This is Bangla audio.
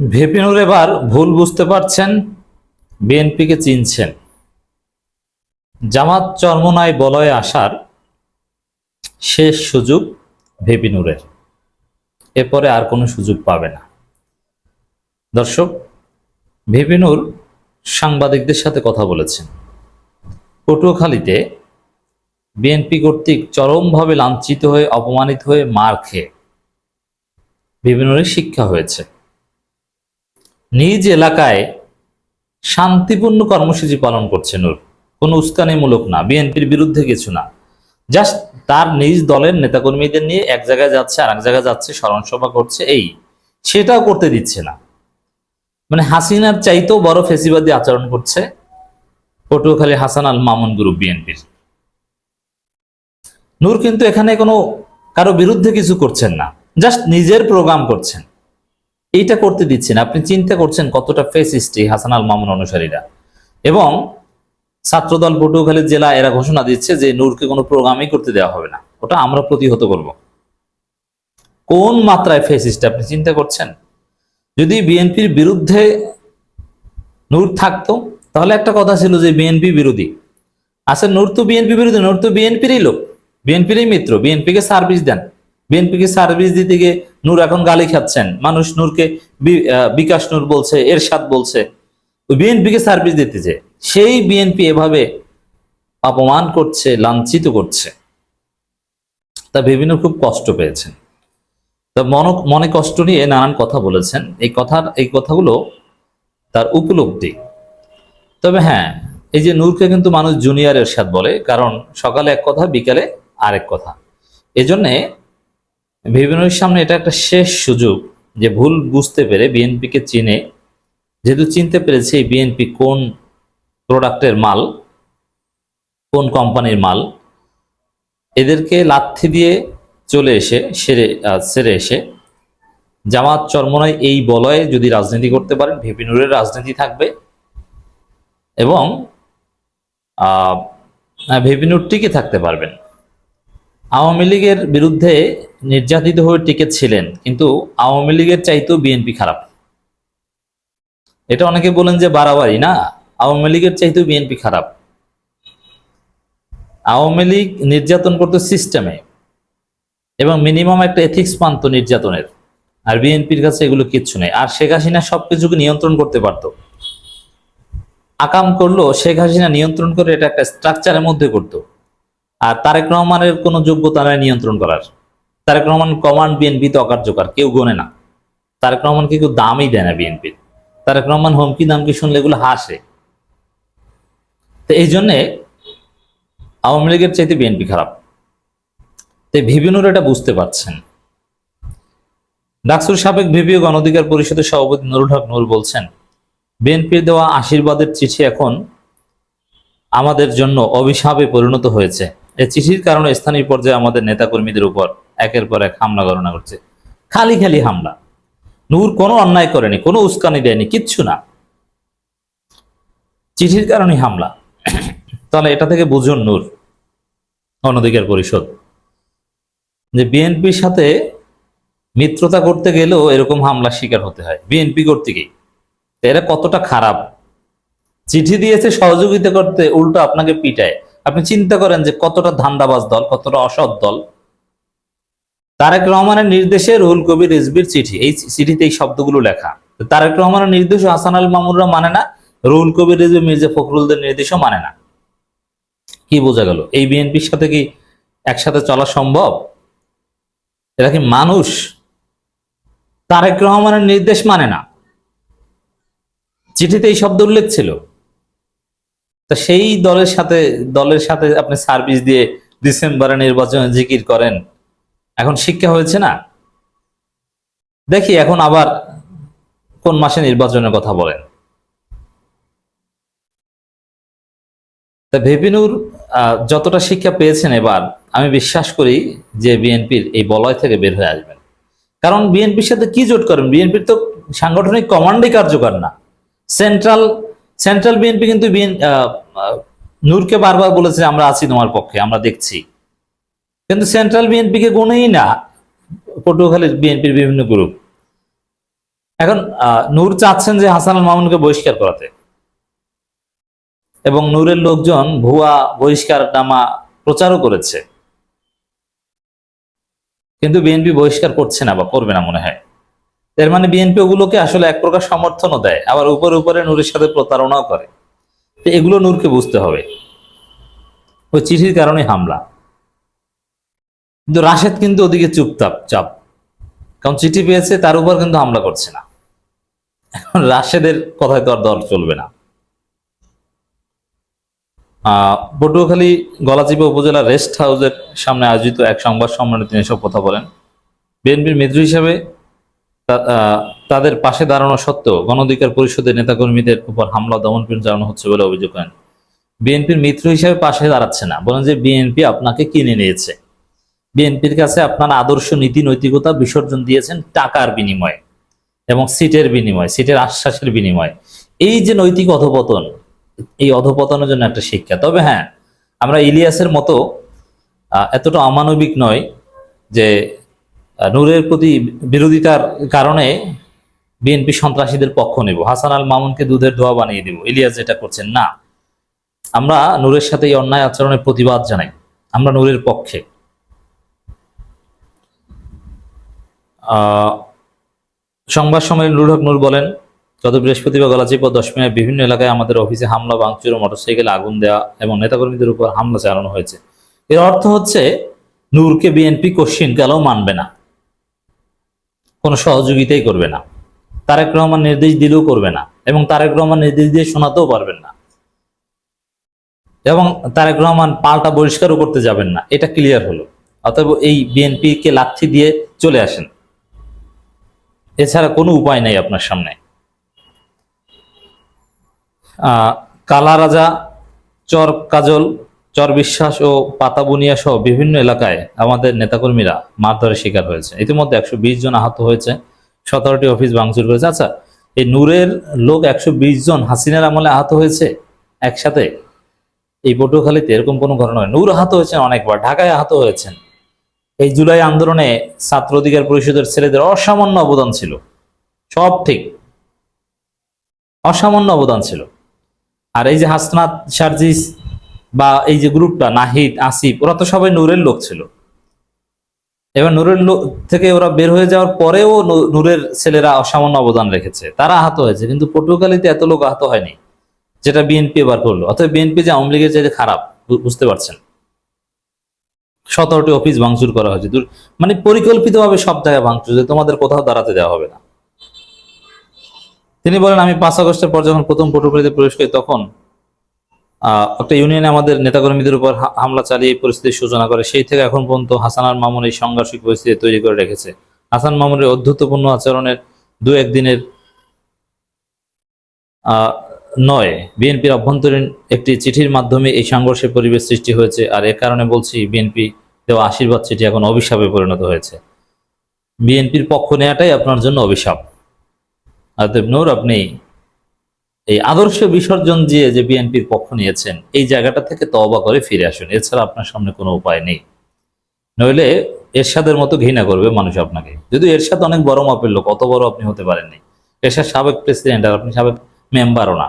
ভেপিনুর এবার ভুল বুঝতে পারছেন, বিএনপিকে চিনছেন। জামাত চর্মনায় বলয়ে আসার শেষ সুযোগ ভেপিনুরের এরপরে আর কোনো সুযোগ পাবে না। দর্শক ভেপিনুর সাংবাদিকদের সাথে কথা বলেছেন। পটুয়াখালীতে বিএনপি কর্তৃক চরমভাবে লাঞ্ছিত হয়ে, অপমানিত হয়ে মার খেয়ে বিভিন্নরের শিক্ষা হয়েছে। নিজ এলাকায় শান্তিপূর্ণ কর্মসূচি পালন করছে নূর কোনো উস্কানিমূলক না, বিএনপির বিরুদ্ধে কিছু না। জাস্ট তার নিজ দলের নেতাকর্মীদের নিয়ে এক জায়গায় যাচ্ছে আর এক জায়গায় যাচ্ছে স্মরণ সভা করছে, এই সেটাও করতে দিচ্ছে না। মানে হাসিনার চাইতেও বড় ফেসিবাদী আচরণ করছে পটুয়াখালী হাসান আল মামুন গ্রুপ বিএনপির। নূর কিন্তু এখানে কোনো কারও বিরুদ্ধে কিছু করছেন না, জাস্ট নিজের প্রোগ্রাম করছেন। এইটা করতে দিচ্ছেন। আপনি চিন্তা করছেন কতটা ফেসিস্টি হাসান আল মামুন অনুসারীরা। এবং ছাত্রদল পটুয়াখালী জেলা এরা ঘোষণা দিচ্ছে যে নূরকে কোনো প্রোগ্রামই করতে দেওয়া হবে না। ওটা আমরা প্রতিহত করব কোন মাত্রায় ফেস ফেসিস্ট আপনি চিন্তা করছেন? যদি বিএনপির বিরুদ্ধে নূর থাকতো, তাহলে একটা কথা ছিল যে বিএনপি বিরোধী। আচ্ছা নূর তো বিএনপি বিরোধী, নূর তো বিএনপিরই লোক। বিএনপিরই মিত্র, বিএনপিকে সার্ভিস দেন। বিএনপিকে সার্ভিস দিতে গিয়ে নূর এখন গালি খাচ্ছেন। মানুষ নূরকে বিকাশ নূর বলছে, এরশাদ বলছে। বিএনপিকে সার্ভিস দিতে যে সেই বিএনপি এভাবে অপমান করছে, লাঞ্ছিত করছে। তা বিভিন্ন খুব কষ্ট পেয়েছেন। তা মন মনে কষ্ট নিয়ে নানান কথা বলেছেন। এই কথার, এই কথাগুলো তার উপলব্ধি। তবে হ্যাঁ এই যে নূরকে কিন্তু মানুষ জুনিয়র এরশাদ বলে, কারণ সকালে এক কথা, বিকালে আরেক কথা। এজন্যে বিভিন্নর সামনে এটা একটা শেষ সুযোগ যে ভুল বুঝতে পেরে বিএনপিকে চিনে, যেহেতু চিনতে পেরেছে এই বিএনপি কোন প্রোডাক্টের মাল, কোন কোম্পানির মাল, এদেরকে লাথি দিয়ে চলে এসে, সেরে সেরে এসে জামাত চরমনায় এই বলয়ে যদি রাজনীতি করতে পারেন ভিপিনুরের রাজনীতি থাকবে এবং ভিপিনুর টিকে থাকতে পারবেন। আওয়ামী লীগের বিরুদ্ধে নির্যাতিত হয়ে টিকে ছিলেন কিন্তু আওয়ামী লীগের চাইতেও বিএনপি খারাপ। এটা অনেকে বলেন যে বাড়াবাড়ি, না, আওয়ামী লীগের চাইতেও বিএনপি খারাপ। আওয়ামী লীগ নির্যাতন করতো সিস্টেমে এবং মিনিমাম একটা এথিক্স মানত নির্যাতনের, আর বিএনপির কাছে এগুলো কিচ্ছু নেই। আর শেখ হাসিনা সবকিছুকে নিয়ন্ত্রণ করতে পারতো। আকাম করল, শেখ হাসিনা নিয়ন্ত্রণ করে এটা একটা স্ট্রাকচারের মধ্যে করতো। আর তারেক রহমানের কোনো যোগ্যতা নেই নিয়ন্ত্রণ করার। তারেক রহমান কমান্ড বিএনপিতে অকার্যকর, কেউ গোনে না। তারেক রহমানকে কেউ দামই দেয় না বিএনপির তারেক রহমান হুমকি দামকি শুনলে এগুলো হাসে। তো এই জন্যে আওয়ামী লীগের চাইতে বিএনপি খারাপ। তো ভিবিনুর এটা বুঝতে পারছেন। ডাকসুর সাবেক ভিপি ও গণঅধিকার পরিষদের সভাপতি নুরুল হক নুর বলছেন, বিএনপির দেওয়া আশীর্বাদের চিঠি এখন আমাদের জন্য অভিশাপে পরিণত হয়েছে। এই চিঠির কারণে স্থানীয় পর্যায়ে আমাদের নেতাকর্মীদের উপর একের পর এক হামলা গণনা করছে। খালি খালি হামলা। নূর কোনো অন্যায় করেনি, কোনো উস্কানি দেয়নি, কিচ্ছু না। চিঠির কারণে হামলা। তাহলে এটা থেকে বুঝুন নূর, অনধিকার পরিষদ, যে বিএনপির সাথে মিত্রতা করতে গেলেও এরকম হামলার শিকার হতে হয়। বিএনপি কর্তৃকই তো এরা কতটা খারাপ? চিঠি দিয়েছে, সহযোগিতা করতে উল্টো আপনাকে পিটায়। আপনি চিন্তা করেন যে কতটা ধান্দাবাজ দল, কতটা অসৎ দল। তারেক রহমানের নির্দেশে রুহুল কবির রিজবির চিঠি। এই চিঠিতে এই শব্দগুলো লেখা। তারেক রহমানের নির্দেশ হাসান আল মামুনরা মানে না, রুহুল কবির রিজবি মির্জা ফখরুলদের নির্দেশও মানে না। কি বোঝা গেল? এই বিএনপির সাথে কি একসাথে চলা সম্ভব? এরা কি মানুষ? তারেক রহমানের নির্দেশ মানে না। চিঠিতে এই শব্দ উল্লেখ ছিল। তা সেই দলের সাথে দলের সাথে আপনি সার্ভিস দিয়ে ডিসেম্বরে নির্বাচনে জিকির করেন। এখন শিক্ষা হয়েছে না? দেখি এখন আবার কোন মাসে নির্বাচনের কথা বলেন। ভেপিনুর যতটা শিক্ষা পেয়েছেন এবার, আমি বিশ্বাস করি যে বিএনপির এই বলয় থেকে বের হয়ে আসবেন। কারণ বিএনপির সাথে কি জোট করেন? বিএনপির তো সাংগঠনিক কমান্ডই কার্যকর না। সেন্ট্রাল সেন্ট্রাল বিএনপি কিন্তু নূরকে বারবার বলেছে আমরা আছি তোমার পক্ষে, আমরা দেখছি। কিন্তু সেন্ট্রাল বিএনপিকে গুণেই না। পটুয়াখালীর বিএনপির বিভিন্ন গ্রুপ এখন নূর চাচ্ছেন যে হাসান আল মামুনকে বহিষ্কার করাতে। এবং নূরের লোকজন ভুয়া বহিষ্কার নামা প্রচারও করেছে। কিন্তু বিএনপি বহিষ্কার করছে না বা করবে না মনে হয়। এর মানে বিএনপি ওগুলোকে আসলে এক প্রকার সমর্থনও দেয়। আবার উপরে উপরে নূরের সাথে প্রতারণাও করে। তো এগুলো নূরকে বুঝতে হবে। ওই চিঠির কারণে হামলা। কিন্তু রাশেদ কিন্তু ওদিকে চুপচাপ, চাপ। কারণ চিঠি পেয়েছে, তার উপর কিন্তু হামলা করছে না। এখন রাশেদের কথায় তো আর দল চলবে না। পটুয়াখালী, গলাচিপা উপজেলা রেস্ট হাউসের সামনে আয়োজিত এক সংবাদ সম্মেলনে তিনি সব কথা বলেন। বিএনপির মিত্র হিসাবে তাদের পাশে দাঁড়ানো সত্ত্বেও গণঅধিকার পরিষদের নেতাকর্মীদের উপর হামলা দমন চালানো হচ্ছে বলে অভিযোগ করেন। বিএনপির মিত্র হিসাবে পাশে দাঁড়াচ্ছে না। বলেন যে বিএনপি আপনাকে কিনে নিয়েছে। বিএনপির কাছে আপনার আদর্শ নীতি নৈতিকতা বিসর্জন দিয়েছেন টাকার বিনিময়ে এবং সিটের বিনিময়, সিটের আশ্বাসের বিনিময়। এই যে নৈতিক অধপতন, এই অধপতনের জন্য একটা শিক্ষা। তবে হ্যাঁ আমরা ইলিয়াসের মতো এতটা অমানবিক নয় যে নূরের প্রতি বিরোধিতার কারণে বিএনপি সন্ত্রাসীদের পক্ষ নেব। হাসান আল মামুনকে দুধের ধোয়া বানিয়ে দেব। ইলিয়াস যেটা করছেন, না। আমরা নূরের সাথে এই অন্যায় আচরণের প্রতিবাদ জানাই। আমরা নূরের পক্ষে। সংবাদ সম্মেলনে নুরুল হক নূর বলেন, গত বৃহস্পতিবার গলাচিপা দশ মিনিট বিভিন্ন এলাকায় আমাদের অফিসে হামলা, ভাঙচুর মোটরসাইকেলে আগুন দেওয়া এবং নেতাকর্মীদের উপর হামলা চালানো হয়েছে। এর অর্থ হচ্ছে, নূরকে বিএনপি কোশ্চিন কালেও মানবে না। কোনো সহযোগিতাই করবে না। তারেক রহমান নির্দেশ দিলেও করবে না এবং তারেক রহমান নির্দেশ দিয়ে শোনাতেও পারবেন না। এবং তারেক রহমান পাল্টা বহিষ্কারও করতে যাবেন না। এটা ক্লিয়ার হলো। অতএব এই বিএনপি কে লাথি দিয়ে চলে আসেন। এছাড়া কোনো উপায় নাই আপনার সামনে। কালা রাজা, চর কাজল, চর বিশ্বাস ও পাতাবুনিয়া সহ বিভিন্ন এলাকায় আমাদের নেতাকর্মীরা মারধরের শিকার হয়েছে। ইতিমধ্যে একশো বিশ জন আহত হয়েছে, সতেরোটি অফিস ভাঙচুর করেছে। আচ্ছা এই নূরের লোক একশো বিশ জন হাসিনার আমলে আহত হয়েছে একসাথে? এই পটুয়াখালীতে এরকম কোনো ঘটনা হয়? নূর আহত হয়েছেন অনেকবার, ঢাকায় আহত হয়েছেন। এই জুলাই আন্দোলনে ছাত্র অধিকার পরিষদের ছেলেদের অসামান্য অবদান ছিল। সব ঠিক। অসামান্য অবদান ছিল। আর এই যে হাসনাত সার্জিস বা এই যে গ্রুপটা, নাহিদ, আসিফ, ওরা তো সবাই নূরের লোক ছিল। এবার নূরের লোক থেকে ওরা বের হয়ে যাওয়ার পরেও নূরের ছেলেরা অসামান্য অবদান রেখেছে। তারা আহত হয়েছে, কিন্তু পটুয়াখালীতে এত লোক আহত হয়নি, যেটা বিএনপি এবার করল। অথবা বিএনপি যে আওয়ামী লীগের চাইতে খারাপ বুঝতে পারছেন? সতেরোটি অফিস ভাঙচুর করা হয়েছে। মানে পরিকল্পিতভাবে সব জায়গায় ভাঙচুর, যে তোমাদের কোথাও দাঁড়াতে দেওয়া হবে না। তিনি বলেন, আমি পাঁচ আগস্টের পর যখন প্রথম পটুয়াখালীতে প্রবেশ করি, তখন একটা ইউনিয়নে আমাদের নেতাকর্মীদের উপর হামলা চালিয়ে পরিস্থিতির সূচনা করে। সেই থেকে এখন পর্যন্ত হাসান আর মামুন এই সাংঘর্ষিক পরিস্থিতি তৈরি করে রেখেছে। হাসান মামুনের অধ্যুতপূর্ণ আচরণের দু একদিনের নয়, বিএনপির অভ্যন্তরীণ একটি চিঠির মাধ্যমে এই সংঘর্ষের পরিবেশ সৃষ্টি হয়েছে আর এ কারণে বলছি বিএনপি দেওয়া আশীর্বাদ চিঠি এখন অভিশাপে পরিণত হয়েছে। বিএনপির পক্ষ নেওয়াটাই আপনার জন্য অভিশাপ। অতএব নূর, আপনি এই আদর্শ বিসর্জন দিয়ে যে বিএনপির পক্ষ নিয়েছেন, এই জায়গাটা থেকে তওবা করে ফিরে আসুন। এছাড়া আপনার সামনে কোনো উপায় নেই। নইলে এরশাদের মতো ঘৃণা করবে মানুষ আপনাকে। যদি এরশাদ অনেক বড় মাপের লোক, অত বড় আপনি হতে পারেননি। এরশাদ সাবেক প্রেসিডেন্ট আর আপনি সাবেক মেম্বারও না।